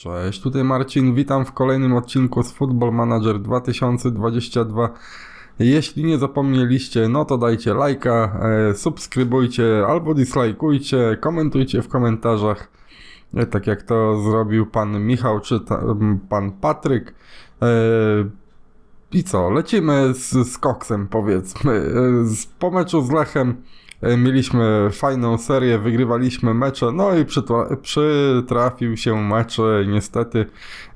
Cześć, tutaj Marcin, witam w kolejnym odcinku z Football Manager 2022. Jeśli nie zapomnieliście, no to dajcie lajka, e, subskrybujcie albo dislajkujcie, komentujcie w komentarzach, e, tak jak to zrobił pan Michał czy pan Patryk. E, I co, lecimy z, z koksem powiedzmy. Z, po meczu z Lechem mieliśmy fajną serię, wygrywaliśmy mecze, no i przytra- przytrafił się mecz e, niestety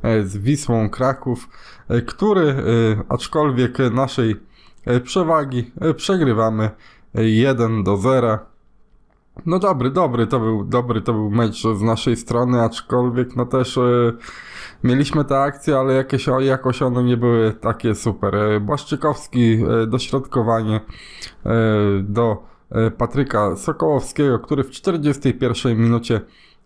e, z Wisłą Kraków, e, który e, aczkolwiek naszej e, przewagi e, przegrywamy e, 1 do 0. No dobry, dobry to był, dobry to był mecz z naszej strony, aczkolwiek no też e, mieliśmy te akcje, ale jakieś, jakoś one nie były takie super. E, Błaszczykowski, e, dośrodkowanie e, do e, Patryka Sokołowskiego, który w 41 minucie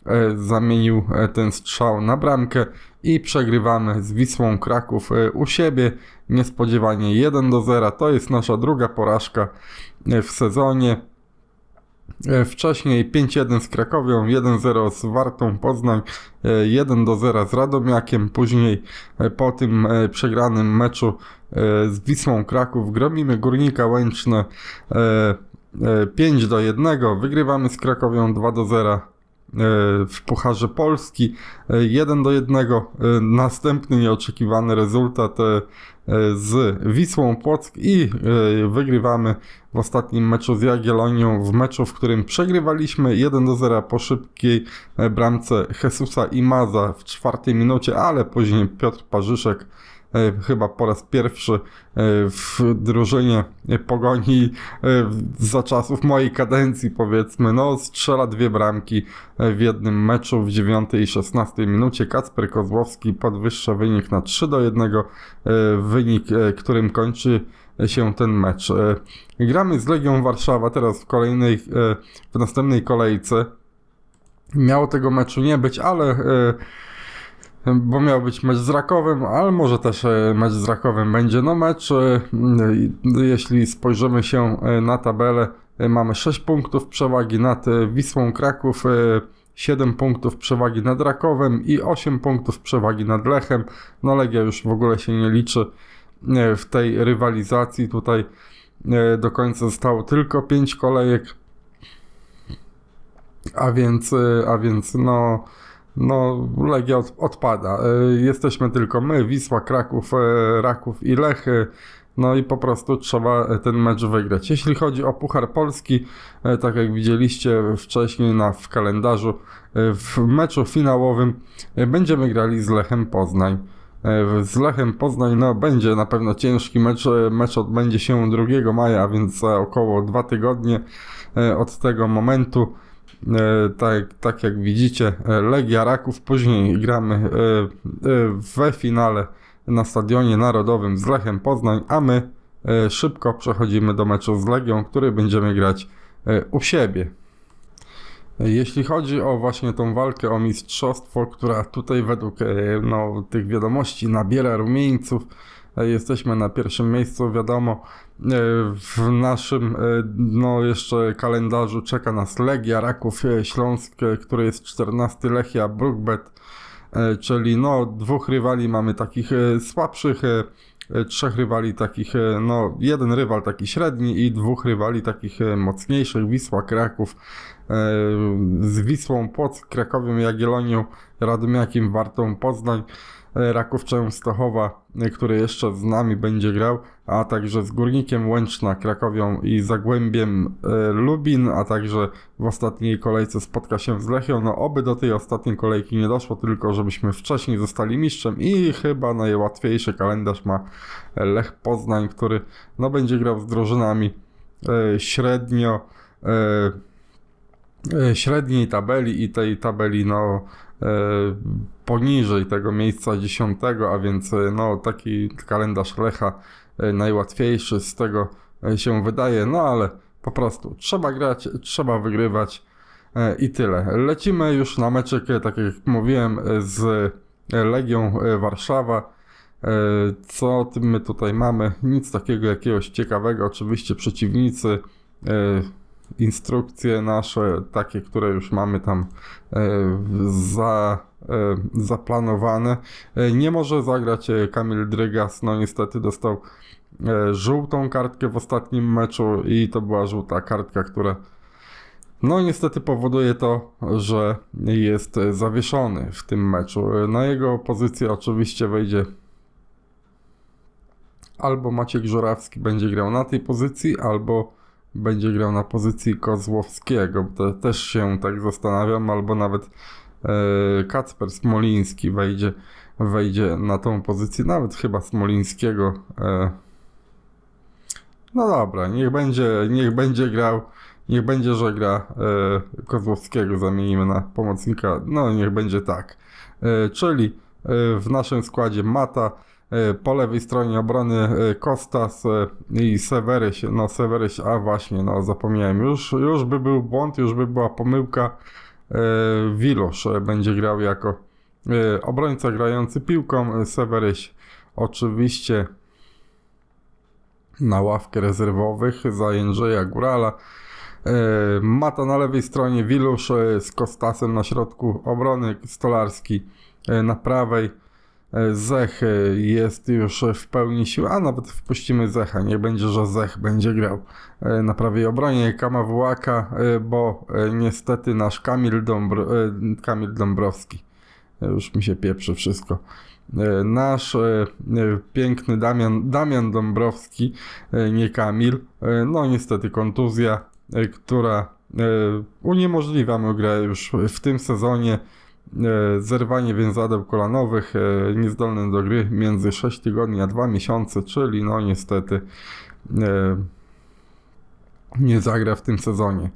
e, zamienił e, ten strzał na bramkę i przegrywamy z Wisłą Kraków e, u siebie. Niespodziewanie 1 do 0. To jest nasza druga porażka e, w sezonie. E, Wcześniej 5-1 z Krakowią, 1-0 z Wartą Poznań, e, 1-0 z Radomiakiem. Później e, po tym e, przegranym meczu e, z Wisłą Kraków gromimy Górnika Łęczne e, e, 5 do 1. Wygrywamy z Krakowią 2 do 0 e, w Pucharze Polski e, 1 do 1. E, Następny nieoczekiwany rezultat e, e, z Wisłą Płock i e, wygrywamy w ostatnim meczu z Jagiellonią, w meczu, w którym przegrywaliśmy 1 do 0 po szybkiej e, bramce Jesusa i Maza w czwartej minucie, ale później Piotr Parzyszek e, chyba po raz pierwszy e, w drużynie e, pogoni e, za czasów mojej kadencji powiedzmy, no strzela dwie bramki e, w jednym meczu w 9 i 16 minucie. Kacper Kozłowski podwyższa wynik na 3 do 1, e, wynik, e, którym kończy się ten mecz. E, Gramy z Legią Warszawa teraz w kolejnej, e, w następnej kolejce. Miało tego meczu nie być, ale e, bo miał być mecz z Rakowem, ale może też e, mecz z Rakowem będzie. No mecz, e, m, jeśli spojrzymy się e, na tabelę, e, mamy 6 punktów przewagi nad e, Wisłą Kraków, e, 7 punktów przewagi nad Rakowem i 8 punktów przewagi nad Lechem. No Legia już w ogóle się nie liczy e, w tej rywalizacji. Tutaj e, do końca zostało tylko 5 kolejek. A więc, e, a więc no, no Legia od, odpada. E, Jesteśmy tylko my, Wisła, Kraków, e, Raków i Lechy. No i po prostu trzeba e, ten mecz wygrać. Jeśli chodzi o Puchar Polski, tak jak widzieliście wcześniej na, w kalendarzu, w meczu finałowym będziemy grali z Lechem Poznań. Z Lechem Poznań no, będzie na pewno ciężki mecz. Mecz odbędzie się 2 maja, więc około dwa tygodnie od tego momentu. E, Tak, tak jak widzicie, e, Legia Raków. Później gramy e, e, we finale na Stadionie Narodowym z Lechem Poznań, a my szybko przechodzimy do meczu z Legią, który będziemy grać u siebie. Jeśli chodzi o właśnie tą walkę o mistrzostwo, która tutaj według no, tych wiadomości nabiera rumieńców, jesteśmy na pierwszym miejscu, wiadomo, w naszym e, no, jeszcze kalendarzu czeka nas Legia, Raków e, Śląsk, e, który jest 14, Lechia, Brookbet, e, czyli no, dwóch rywali mamy takich e, słabszych, e, e, trzech rywali takich, e, no jeden rywal taki średni i dwóch rywali takich e, mocniejszych, Wisła, Kraków, e, z Wisłą, Płock, Krakowią, Jagiellonią, Radomiakiem, Wartą, Poznań, e, Raków Częstochowa, e, który jeszcze z nami będzie grał, a także z Górnikiem Łęczna, Krakowią i Zagłębiem e, Lubin, a także w ostatniej kolejce spotka się z Lechią. No oby do tej ostatniej kolejki nie doszło, tylko żebyśmy wcześniej zostali mistrzem i chyba najłatwiejszy kalendarz ma Lech Poznań, który no będzie grał z drużynami e, średnio e, e, średniej tabeli i tej tabeli no e, poniżej tego miejsca dziesiątego, a więc e, no taki kalendarz Lecha e, najłatwiejszy z tego e, się wydaje, no ale po prostu trzeba grać, trzeba wygrywać e, i tyle. Lecimy już na meczek, e, tak jak mówiłem, e, z Legią e, Warszawa. E, Co my tutaj mamy? Nic takiego jakiegoś ciekawego. Oczywiście przeciwnicy e, instrukcje nasze, takie, które już mamy tam e, za, e, zaplanowane. E, Nie może zagrać Kamil Drygas, no niestety dostał żółtą kartkę w ostatnim meczu i to była żółta kartka, która no niestety powoduje to, że jest zawieszony w tym meczu. Na jego pozycję oczywiście wejdzie albo Maciek Żurawski będzie grał na tej pozycji, albo będzie grał na pozycji Kozłowskiego. To też się tak zastanawiam, albo nawet e, Kacper Smoliński wejdzie, wejdzie na tą pozycję, nawet chyba Smolińskiego. E, no dobra, niech będzie, niech będzie grał, niech będzie, że gra e, Kozłowskiego, zamienimy na pomocnika, no niech będzie tak. E, czyli e, w naszym składzie Mata, po lewej stronie obrony e, Kostas e, i Seweryś, no Seweryś, a właśnie, no zapomniałem, już, już by był błąd, już by była pomyłka, e, Wilosz e, będzie grał jako e, obrońca grający piłką, e, Seweryś oczywiście na ławkę rezerwowych za Jędrzeja Górala. E, Mata na lewej stronie, Wilusz e, z Kostasem na środku obrony, Stolarski e, na prawej. E, Zech e, jest już w pełni sił, a nawet wpuścimy Zecha. Nie będzie, że Zech będzie grał e, na prawej obronie. Kamawłaka, e, bo niestety nasz Kamil, Dąbro, e, Kamil Dąbrowski. Już mi się pieprzy wszystko. Nasz piękny Damian, Damian Dąbrowski, nie Kamil. No niestety kontuzja, która uniemożliwia mu grę już w tym sezonie. E, Zerwanie więzadeł kolanowych, e, niezdolny do gry między 6 tygodni a 2 miesiące, czyli no niestety e, nie zagra w tym sezonie.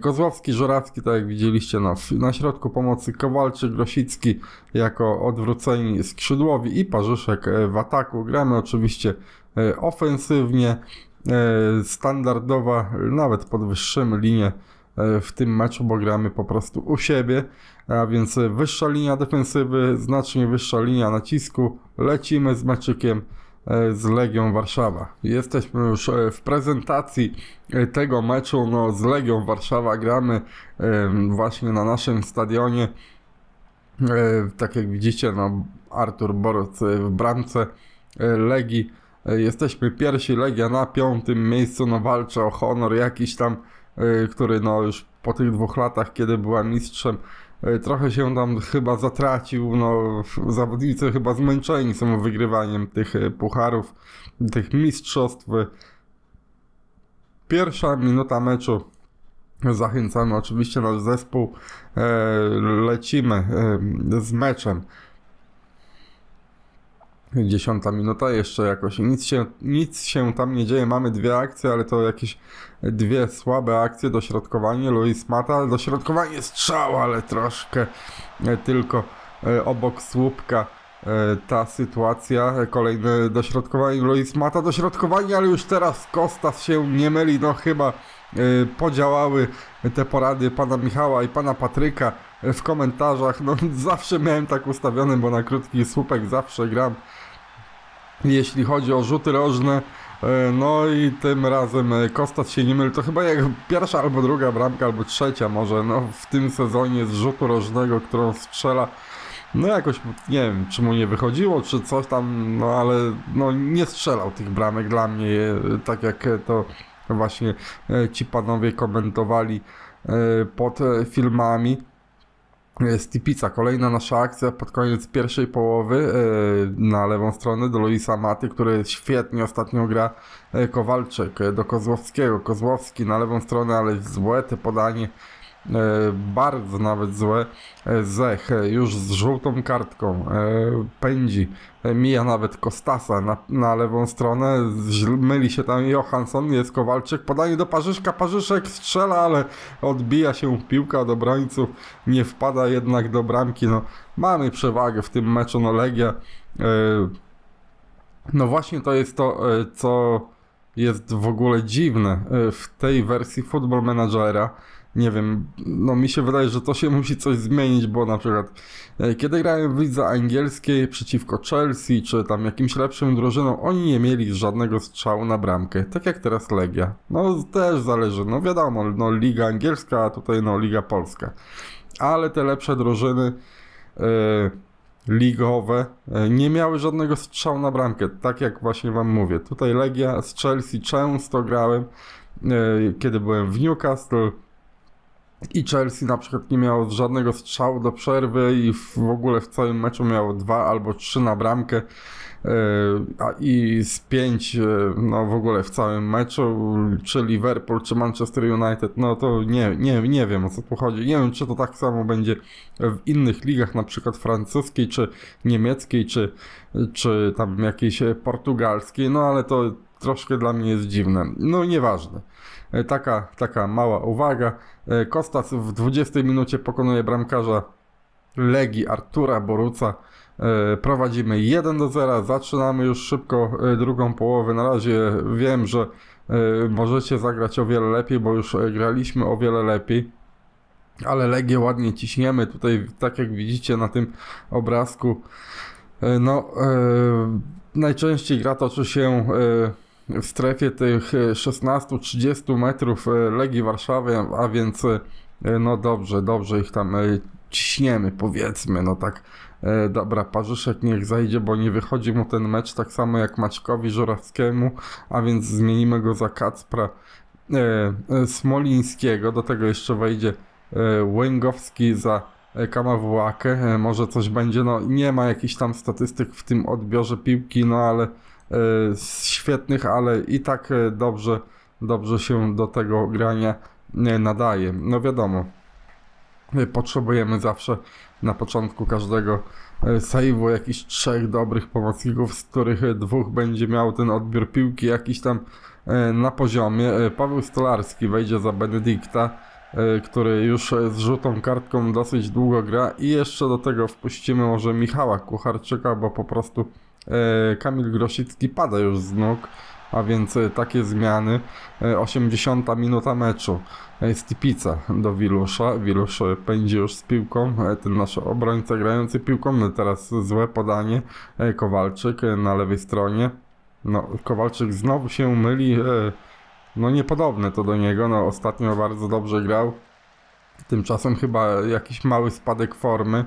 Kozłowski, Żorawski, tak jak widzieliście, no, na środku pomocy Kowalczyk, Grosicki jako odwróceni skrzydłowi i Parzyszek w ataku. Gramy oczywiście ofensywnie, standardowa, nawet podwyższymy linię e, w tym meczu, bo gramy po prostu u siebie, a więc e, wyższa linia defensywy, znacznie wyższa linia nacisku, lecimy z meczykiem e, z Legią Warszawa. Jesteśmy już e, w prezentacji e, tego meczu no, z Legią Warszawa. Gramy e, właśnie na naszym stadionie. E, Tak jak widzicie, no, Artur Boruc e, w bramce e, Legii. E, Jesteśmy pierwsi, Legia na piątym miejscu, no walczy o honor jakiś tam, e, który no już po tych dwóch latach, kiedy była mistrzem, e, trochę się tam chyba zatracił, no zawodnicy chyba zmęczeni są wygrywaniem tych e, pucharów, tych mistrzostw. Pierwsza minuta meczu Zachęcamy oczywiście nasz zespół. E, lecimy e, z meczem. Dziesiąta minuta, jeszcze jakoś nic się, nic się tam nie dzieje. Mamy dwie akcje, ale to jakieś dwie słabe akcje. Dośrodkowanie Luis Mata, dośrodkowanie strzał, ale troszkę e, tylko e, obok słupka e, ta sytuacja. Kolejne dośrodkowanie Luis Mata, dośrodkowanie, ale już teraz Kostas się nie myli. No chyba podziałały te porady pana Michała i pana Patryka w komentarzach. No zawsze miałem tak ustawione, bo na krótki słupek zawsze gram. Jeśli chodzi o rzuty rożne, e, no i tym razem e, Kostas się nie myli. To chyba jak pierwsza albo druga bramka, albo trzecia może, no w tym sezonie z rzutu rożnego, którą strzela. No jakoś, nie wiem, czy mu nie wychodziło, czy coś tam, no ale no nie strzelał tych bramek dla mnie, e, tak jak to właśnie ci panowie komentowali pod filmami. Stipica, kolejna nasza akcja pod koniec pierwszej połowy e, na lewą stronę do Luisa Maty, który świetnie ostatnio gra e, Kowalczyk e, do Kozłowskiego. Kozłowski na lewą stronę, ale złe te podanie, bardzo nawet złe. E, Zech e, już z żółtą kartką. E, pędzi, e, mija nawet Kostasa na, na lewą stronę, myli się tam Johansson, jest Kowalczyk, podanie do Parzyszka, Parzyszek strzela, ale odbija się piłka od obrońców, nie wpada jednak do bramki, no mamy przewagę w tym meczu, no Legia, e, no właśnie to jest to, e, co jest w ogóle dziwne e, w tej wersji Football Managera, nie wiem, no mi się wydaje, że to się musi coś zmienić, bo na przykład e, kiedy grałem w lidze angielskiej przeciwko Chelsea, czy tam jakimś lepszym drużynom, oni nie mieli żadnego strzału na bramkę, tak jak teraz Legia. No też zależy, no wiadomo, no liga angielska, a tutaj no liga polska. Ale te lepsze drużyny e, ligowe e, nie miały żadnego strzału na bramkę, tak jak właśnie wam mówię. Tutaj Legia z Chelsea często grałem, e, kiedy byłem w Newcastle, i Chelsea na przykład nie miało żadnego strzału do przerwy i w ogóle w całym meczu miało dwa albo trzy na bramkę. e, A i z pięć, e, no w ogóle w całym meczu, czy Liverpool, czy Manchester United, no to nie, nie, nie wiem o co tu chodzi. Nie wiem, czy to tak samo będzie w innych ligach, na przykład francuskiej, czy niemieckiej, czy, czy tam jakiejś portugalskiej, no ale to troszkę dla mnie jest dziwne. No nieważne. E, Taka, taka mała uwaga. E, Kostas w 20 minucie pokonuje bramkarza Legii Artura Boruca. E, Prowadzimy 1 do 0. Zaczynamy już szybko drugą połowę. Na razie wiem, że możecie zagrać o wiele lepiej, bo już graliśmy o wiele lepiej. Ale Legię ładnie ciśniemy. Tutaj, tak jak widzicie na tym obrazku, no najczęściej gra toczy się w strefie tych e, 16-30 metrów e, Legii Warszawy, a więc e, no dobrze, dobrze ich tam e, ciśniemy, powiedzmy, no tak. E, Dobra, Parzyszek niech zajdzie, bo nie wychodzi mu ten mecz tak samo jak Maćkowi Żurawskiemu, a więc zmienimy go za Kacpra e, e, Smolińskiego. Do tego jeszcze wejdzie e, Łęgowski za e, Kamawłakę. E, Może coś będzie, no nie ma jakichś tam statystyk w tym odbiorze piłki, no ale e, świetnych, ale i tak e, dobrze, dobrze się do tego grania e, nadaje. No wiadomo, potrzebujemy zawsze na początku każdego e, save'u jakichś trzech dobrych pomocników, z których dwóch będzie miał ten odbiór piłki jakiś tam na poziomie. Paweł Stolarski wejdzie za Benedykta, który już z żółtą kartką dosyć długo gra i jeszcze do tego wpuścimy może Michała Kucharczyka, bo po prostu Kamil Grosicki pada już z nóg, a więc e, takie zmiany. E, 80 minuta meczu. E, Stipica do Wilusza. Wilusz e, pędzi już z piłką. E, Ten nasz obrońca grający piłką. No teraz złe podanie. E, Kowalczyk e, na lewej stronie. No, Kowalczyk znowu się myli. e, No niepodobne to do niego. No ostatnio bardzo dobrze grał. Tymczasem chyba jakiś mały spadek formy.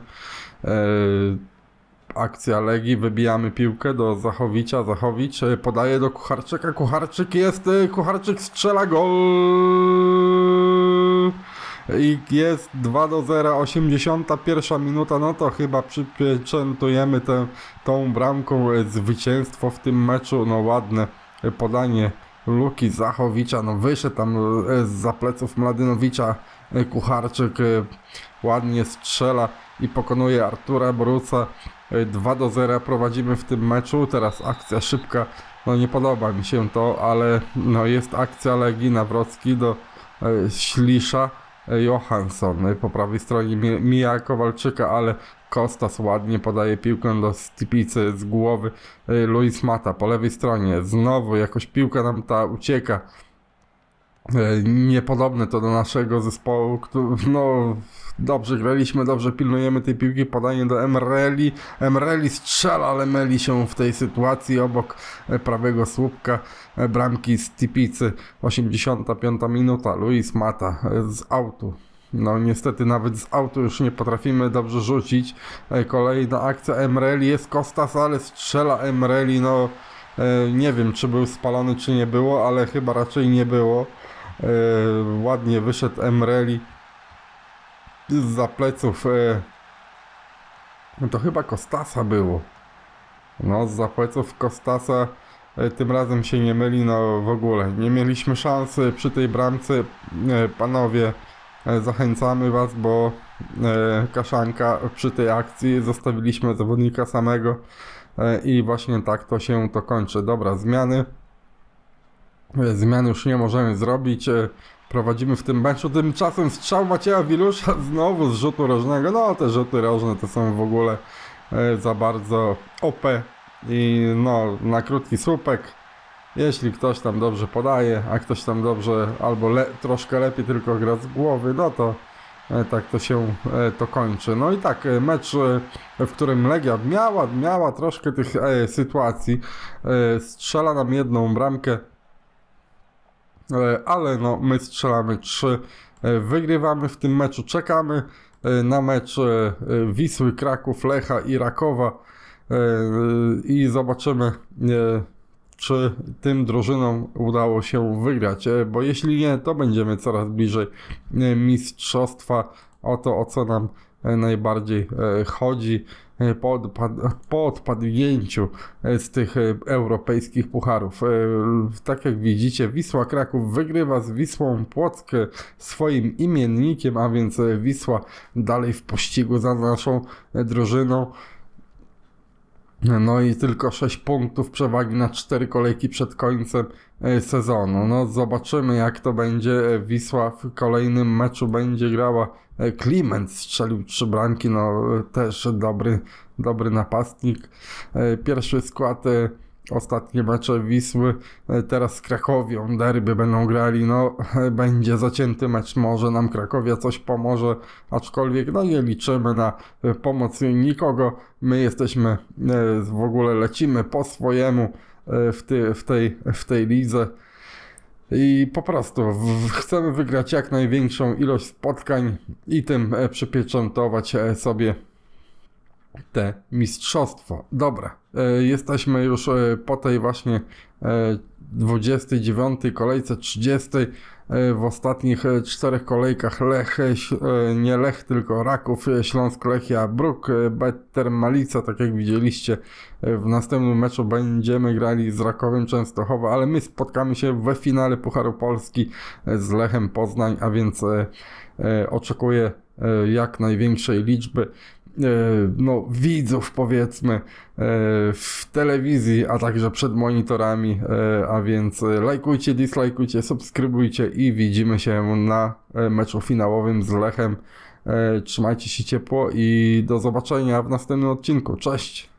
Akcja Legii, wybijamy piłkę do Zachowicza, Zachowicz e, podaje do Kucharczyka, Kucharczyk jest, e, Kucharczyk strzela gol! I jest 2 do 0, 81 minuta, no to chyba przypieczętujemy tę, tą bramką e, zwycięstwo w tym meczu, no ładne podanie Luki Zachowicza, no wyszedł tam e, za pleców Mladynowicza Kucharczyk, ładnie strzela i pokonuje Artura Boruca. E, 2 do 0 prowadzimy w tym meczu. Teraz akcja szybka. No nie podoba mi się to, ale no jest akcja Legii Nawrocki do e, Ślisza. e, Johansson e, po prawej stronie mi- mija Kowalczyka, ale Kostas ładnie podaje piłkę do Stipicy z głowy. E, Luis Mata po lewej stronie. Znowu jakoś piłka nam ta ucieka. E, Niepodobne to do naszego zespołu, który, no dobrze graliśmy, dobrze pilnujemy tej piłki, podanie do Emreli, Emreli strzela, ale myli się w tej sytuacji obok e, prawego słupka e, bramki z Tipicy, 85 minuta, Luis Mata z autu. No niestety nawet z autu już nie potrafimy dobrze rzucić. Kolejna akcja Emreli, jest Kostas, ale strzela Emreli, no nie wiem czy był spalony czy nie było, ale chyba raczej nie było. E, ładnie wyszedł Emreli za pleców. E, no to chyba Kostasa było. No, z pleców Kostasa e, tym razem się nie myli, no w ogóle. Nie mieliśmy szansy przy tej bramce. Panowie, zachęcamy Was, bo Kaszanka przy tej akcji zostawiliśmy zawodnika samego i właśnie tak to się to kończy. Dobra, zmiany. Zmian już nie możemy zrobić. e, Prowadzimy w tym meczu. Tymczasem strzał Macieja Wilusza znowu z rzutu rożnego. No, te rzuty rożne to są w ogóle e, za bardzo OP. I no, na krótki słupek Jeśli ktoś tam dobrze podaje, a ktoś tam dobrze albo le, troszkę lepiej tylko gra z głowy, no to e, tak to się to kończy. No i tak, mecz, w którym Legia miała, miała troszkę tych sytuacji, strzela nam jedną bramkę, ale no my strzelamy 3, e, wygrywamy w tym meczu, czekamy e, na mecz e, e, Wisły, Kraków, Lecha i Rakowa. E, i zobaczymy e, czy tym drużynom udało się wygrać, e, bo jeśli nie, to będziemy coraz bliżej e, mistrzostwa, o to o co nam e, najbardziej e, chodzi. e, po, odpad, po odpadnięciu e, z tych e, europejskich pucharów. E, Tak jak widzicie, Wisła Kraków wygrywa z Wisłą Płock e, swoim imiennikiem, a więc e, Wisła dalej w pościgu za naszą e, drużyną. No i tylko 6 punktów przewagi na 4 kolejki przed końcem e, sezonu. No zobaczymy jak to będzie. E, Wisła w kolejnym meczu będzie grała. E, Kliment strzelił 3 bramki, no też dobry, dobry napastnik. Pierwszy skład Ostatnie mecze Wisły, e, teraz z Krakowią, derby będą grali, no e, będzie zacięty mecz, może nam Krakowia coś pomoże, aczkolwiek no nie liczymy na e, pomoc nikogo, my jesteśmy, w ogóle lecimy po swojemu w, ty, w, tej, w tej lidze. I po prostu chcemy wygrać jak największą ilość spotkań i tym przypieczętować sobie te mistrzostwo. Dobra, jesteśmy już e, po tej właśnie e, 29 kolejce, 30 e, w ostatnich e, czterech kolejkach Lech, e, e, nie Lech, tylko Raków, e, Śląsk, Lechia, Bruk, e, Better Malica, tak jak widzieliście e, w następnym meczu będziemy grali z Rakowem Częstochowa, ale my spotkamy się we finale Pucharu Polski e, z Lechem Poznań, a więc e, e, oczekuję e, jak największej liczby. e, no, widzów powiedzmy e, w telewizji, a także przed monitorami, e, a więc e, lajkujcie, dislajkujcie, subskrybujcie i widzimy się na e, meczu finałowym z Lechem. E, Trzymajcie się ciepło i do zobaczenia w następnym odcinku. Cześć!